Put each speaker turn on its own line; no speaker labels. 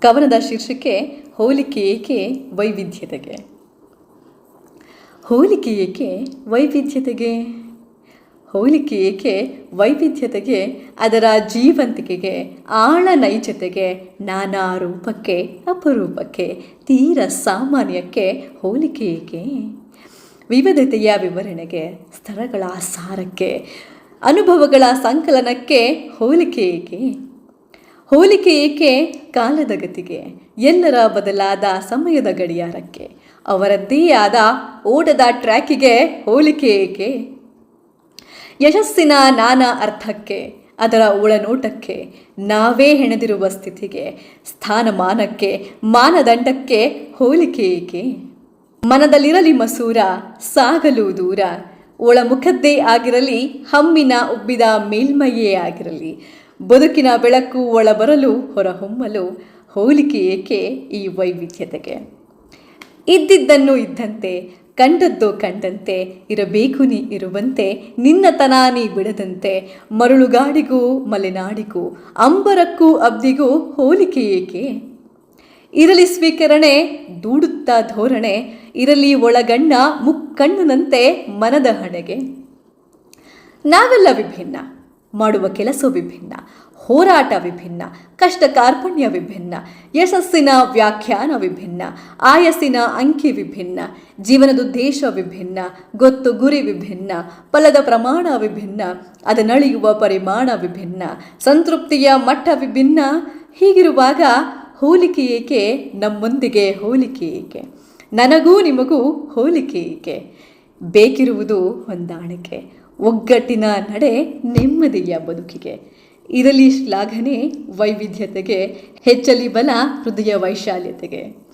ಕವನದ ಶೀರ್ಷಿಕೆ ಹೋಲಿಕೆ ಏಕೆ ವೈವಿಧ್ಯತೆಗೆ? ಹೋಲಿಕೆ ಏಕೆ ವೈವಿಧ್ಯತೆಗೆ? ಹೋಲಿಕೆ ಏಕೆ ವೈವಿಧ್ಯತೆಗೆ? ಅದರ ಜೀವಂತಿಕೆಗೆ, ಆಳ ನೈಜತೆಗೆ, ನಾನಾ ರೂಪಕ್ಕೆ, ಅಪರೂಪಕ್ಕೆ, ತೀರ ಸಾಮಾನ್ಯಕ್ಕೆ ಹೋಲಿಕೆ ಏಕೆ? ವಿವಿಧತೆಯ ವಿವರಣೆಗೆ, ಸ್ಥಳಗಳ ಸಾರಕ್ಕೆ ಅನುಭವಗಳ ಸಂಕಲನಕ್ಕೆ ಹೋಲಿಕೆ ಏಕೆ? ಹೋಲಿಕೆ ಏಕೆ? ಕಾಲದ ಗತಿಗೆ. ಎಲ್ಲರ ಬದಲಾದ ಸಮಯದ ಗಡಿಯಾರಕ್ಕೆ. ಅವರದ್ದೇ ಆದ ಓಟದ ಟ್ರ್ಯಾಕಿಗೆ ಹೋಲಿಕೆ ಏಕೆ? ಯಶಸ್ಸಿನ ನಾನಾ ಅರ್ಥಕ್ಕೆ, ಅದರ ಒಳನೋಟಕ್ಕೆ, ನಾವೇ ಹೆಣೆದಿರುವ ಸ್ಥಿತಿಗೆ, ಸ್ಥಾನಮಾನಕ್ಕೆ, ಮಾನದಂಡಕ್ಕೆ ಹೋಲಿಕೆ ಏಕೆ? ಮನದಲ್ಲಿರಲಿ ಮಸೂರ, ಸಾಗಲು ದೂರ. ಒಳಮುಖದ್ದೇ ಆಗಿರಲಿ, ಹಮ್ಮಿನ ಉಬ್ಬಿದ ಮೇಲ್ಮೈಯೇ ಆಗಿರಲಿ. ಬದುಕಿನ ಬೆಳಕು ಒಳಬರಲು, ಹೊರಹೊಮ್ಮಲು, ಹೋಲಿಕೆ ಏಕೆ ಈ ವೈವಿಧ್ಯತೆಗೆ? ಇದ್ದಿದ್ದನ್ನು ಇದ್ದಂತೆ, ಕಂಡದ್ದು ಕಂಡಂತೆ, ಇರಬೇಕು ನೀ ಇರುವಂತೆ, ನಿನ್ನತನ ನೀ ಬಿಡದಂತೆ, ಮರಳುಗಾಡಿಗೂ, ಮಲೆನಾಡಿಗೂ, ಅಂಬರಕ್ಕೂ ಅಬ್ದಿಗೂ ಹೋಲಿಕೆ ಏಕೆ? ಇರಲಿ ಸ್ವೀಕರಣೆ, ದೂಡುತ್ತಾ ಧೋರಣೆ, ಇರಲಿ ಒಳಗಣ್ಣ ಮುಕ್ಕಣ್ಣನಂತೆ ಮನದ ಹಣೆಗೆ. ನಾವೆಲ್ಲ ವಿಭಿನ್ನ. ಮಾಡುವ ಕೆಲಸ ವಿಭಿನ್ನ, ಹೋರಾಟ ವಿಭಿನ್ನ, ಕಷ್ಟ ಕಾರ್ಪಣ್ಯ ವಿಭಿನ್ನ, ಯಶಸ್ಸಿನ ವ್ಯಾಖ್ಯಾನ ವಿಭಿನ್ನ, ಆಯಸ್ಸಿನ ಅಂಕಿ ವಿಭಿನ್ನ ಜೀವನದುದ್ದೇಶ ವಿಭಿನ್ನ, ಗೊತ್ತು ಗುರಿ ವಿಭಿನ್ನ, ಫಲದ ಪ್ರಮಾಣ ವಿಭಿನ್ನ ಅದನ್ನಳೆಯುವ ಪರಿಮಾಣ ವಿಭಿನ್ನ, ಸಂತೃಪ್ತಿಯ ಮಟ್ಟ ವಿಭಿನ್ನ. ಹೀಗಿರುವಾಗ ಹೋಲಿಕೆ ಏಕೆ? ನಮ್ಮೊಂದಿಗೆ ಹೋಲಿಕೆ ಏಕೆ? ನನಗೂ ನಿಮಗೂ ಹೋಲಿಕೆ ಏಕೆ? ಬೇಕಿರುವುದು ಹೊಂದಾಣಿಕೆ. ಒಗ್ಗಟ್ಟಿನ ನಡೆ ನೆಮ್ಮದಿಯ ಬದುಕಿಗೆ. ಇರಲಿ ಶ್ಲಾಘನೆ ವೈವಿಧ್ಯತೆಗೆ ಹೆಚ್ಚಲಿ ಬಲ ಹೃದಯ ವೈಶಾಲ್ಯತೆಗೆ.